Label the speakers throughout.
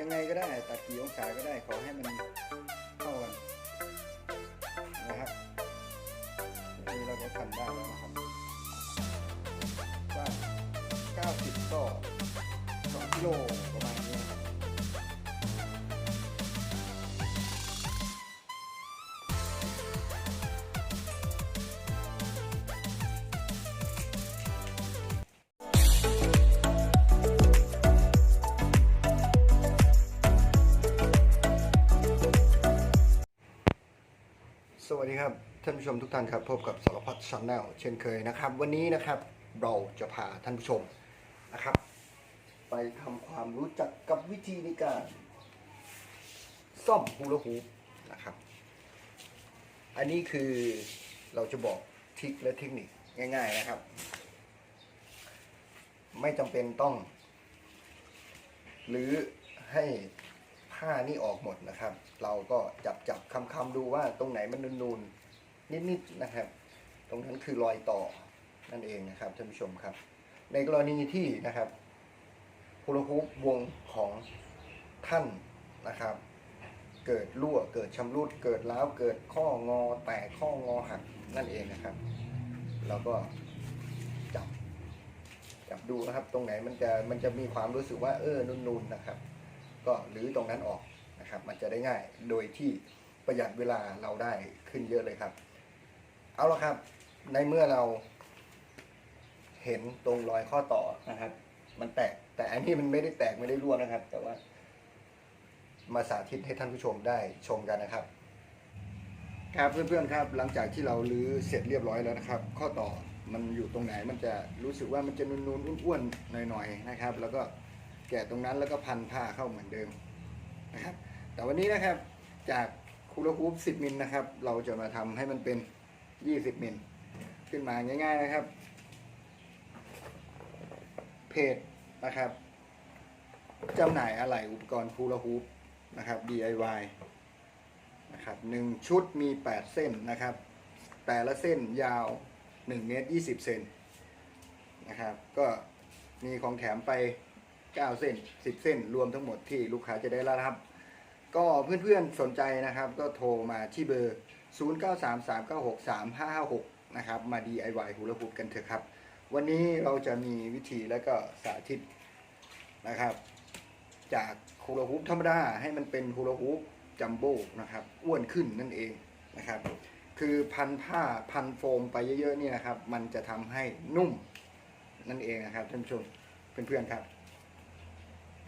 Speaker 1: ยังไงก็ได้ ตัดกี่องศาก็ได้ขอให้มันเข้ากันนะครับนี้เราก็ทำได้แล้วนะครับว่า90ต่อ2กิโลประมาณนี้ วัสดีครับท่านผู้ชมทุกท่านครับพบกับสารพัดชาแนลเช่นเคยนะครับ วันนี้นะครับเราจะพาท่านผู้ชมนะครับ ไปทำความรู้จักกับวิธีในการ ซ่อมฮูลาฮูปนะครับ อันนี้คือเราจะบอกทิคและเทคนิคง่าย ๆนะครับ ไม่จำเป็นต้อง หรือให้ ผ้านี่ออกหมดนะครับ เราก็จับจับคำคำดูว่าตรงไหนมันนูนๆนิดๆนะครับ ตรงนั้นคือรอยต่อนั่นเองนะครับท่านผู้ชมครับ ในกรณีที่นะครับฮูลาฮูปวงของท่านนะครับ เกิดรั่วเกิดชำรุดเกิดร้าวเกิดข้องอแตกข้องอหักนั่นเองนะครับ เราก็จับจับดูนะครับ ตรงไหนมันจะมันจะมีความรู้สึกว่าเออนุ่นๆนะครับ ก็หรือตรงนั้นออกนะครับ มันจะได้ง่าย โดยที่ประหยัดเวลาเราได้ขึ้นเยอะเลยครับ เอาละครับ ในเมื่อเราเห็นตรงรอยข้อต่อนะครับ มันแตก แต่อันนี้มันไม่ได้แตกไม่ได้รั่วนะครับ แต่ว่ามาสาธิตให้ท่านผู้ชมได้ชมกันนะครับ ครับเพื่อนๆครับ หลังจากที่เราลื้อเสร็จเรียบร้อยแล้วนะครับ ข้อต่อมันอยู่ตรงไหนมันจะรู้สึกว่ามันจะนูนๆอ้วนๆหน่อยๆนะครับ แล้วก็ แกะตรงนั้นแล้วก็พันผ้าเข้าเหมือนเดิมนะครับ แต่วันนี้นะครับจากคูลาฮูป10มิลนะครับ เราจะมาทำให้มันเป็น 20มิลขึ้นมาง่าย ๆนะครับ เพจนะครับจำหน่ายอะไหล่อุปกรณ์คูลาฮูปนะครับ DIY นะครับหนึ่งชุดมี 8 เส้นนะครับ แต่ละเส้นยาว1เมตร20เซนนะครับ ก็มีของแถมไป 9 เส้น 10 เส้น รวมทั้งหมดที่ลูกค้าจะได้รับ ก็เพื่อนๆสนใจนะครับ ก็โทรมาที่เบอร์ 0933963556 นะครับ มา DIY ฮูลาฮูปกันเถอะครับ วันนี้เราจะมีวิธีและก็สาธิตนะครับ จากฮูลาฮูปธรรมดาให้มันเป็นฮูลาฮูปจัมโบ้นะครับอ้วนขึ้นนั่นเองนะครับ คือพันผ้าพันโฟมไปเยอะๆนี่นะครับ มันจะทำให้นุ่มนั่นเองนะครับท่านผู้ชมเพื่อนๆครับ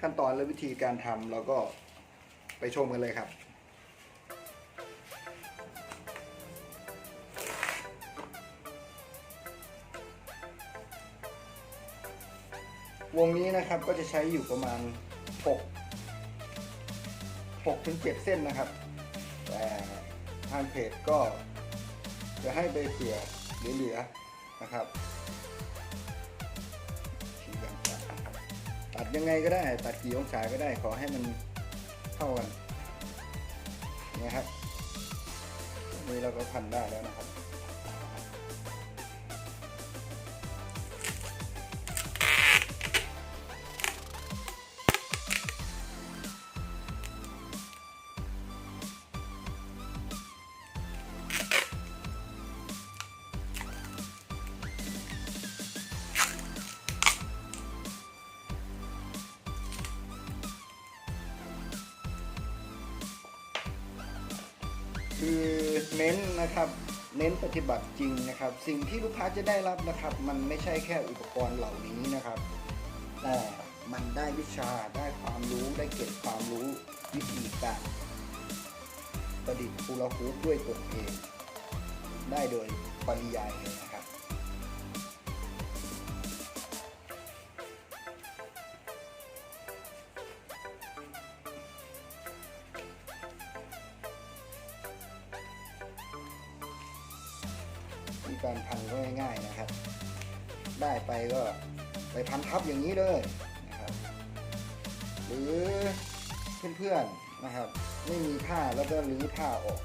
Speaker 1: ขั้นตอนและวิธีการทำเราก็ไปชมกันเลยครับ วงนี้นะครับก็จะใช้อยู่ประมาณ 6 6ถึง7เส้นนะครับ แต่ทางเพจก็จะให้ไปเผื่อเหลือๆนะครับ ยังไงก็ได้ ตัดกี่องศาก็ได้ ขอให้มันเท่ากันนะครับนี่เราก็พันได้แล้วนะครับ คือเน้นนะครับเน้นปฏิบัติจริงนะครับ สิ่งที่ลูกค้าจะได้รับนะครับ มันไม่ใช่แค่อุปกรณ์เหล่านี้นะครับ แต่มันได้วิชาได้ความรู้ได้เก็บความรู้วิธีการประดิษฐ์ฮูลาฮูปด้วยตนเอง ได้โดยปริยายเลย การพันก็ง่ายๆนะครับ ได้ไปก็ไปพันทับอย่างนี้เลยนะครับ หรือเพื่อนๆนะครับ ไม่มีผ้าแล้วก็รื้อผ้าออก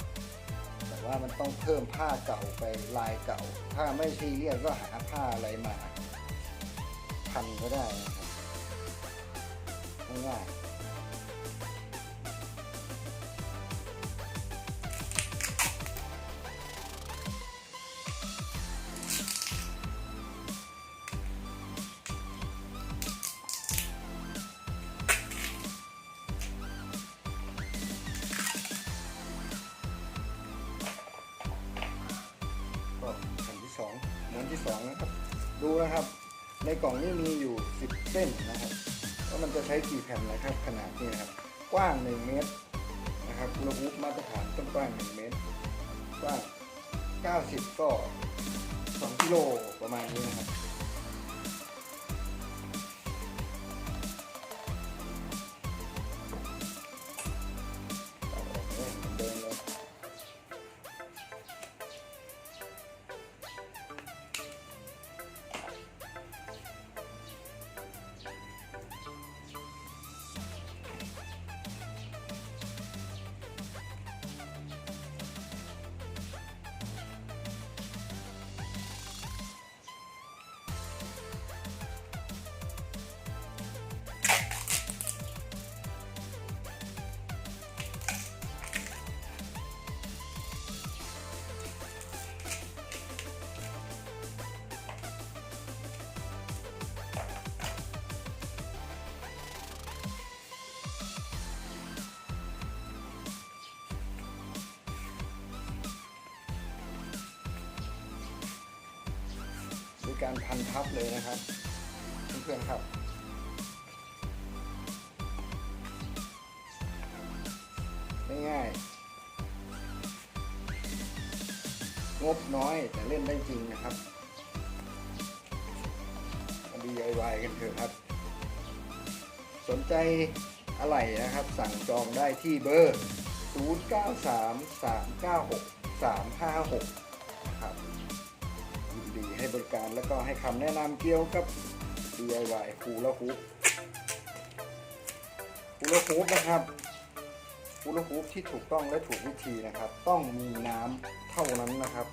Speaker 1: แต่ว่ามันต้องเพิ่มผ้าเก่าไปลายเก่า ถ้าไม่ซีเรียสก็หาผ้าอะไรมา พันก็ได้นะครับง่ายๆ ที่สองนะครับดูนะครับ ในกล่องนี้มีอยู่ 10 เส้นนะครับว่ามันจะใช้กี่แผ่นนะครับ ขนาดนี้นะครับ กว้าง 1 เมตรนะครับอุณหภูมิมาตรฐานต้องกว้าง 1 เมตรกว้าง 90 ก็ 2 กิโลประมาณนี้นะครับ การพันทับเลยนะครับเพื่อนๆครับง่ายงบน้อยแต่เล่นได้จริงนะครับมา DIY กันเถอะครับ สนใจอะไรนะครับ สั่งจองได้ที่เบอร์ 0933963556 นะครับ ดีให้บริการแล้วก็ให้คำแนะนำเกี่ยวกับ DIY คูลฮูปคูลฮูปนะครับคูลฮูปที่ถูกต้องและถูกวิธีนะครับ ต้องมีน้ำเท่านั้นนะครับ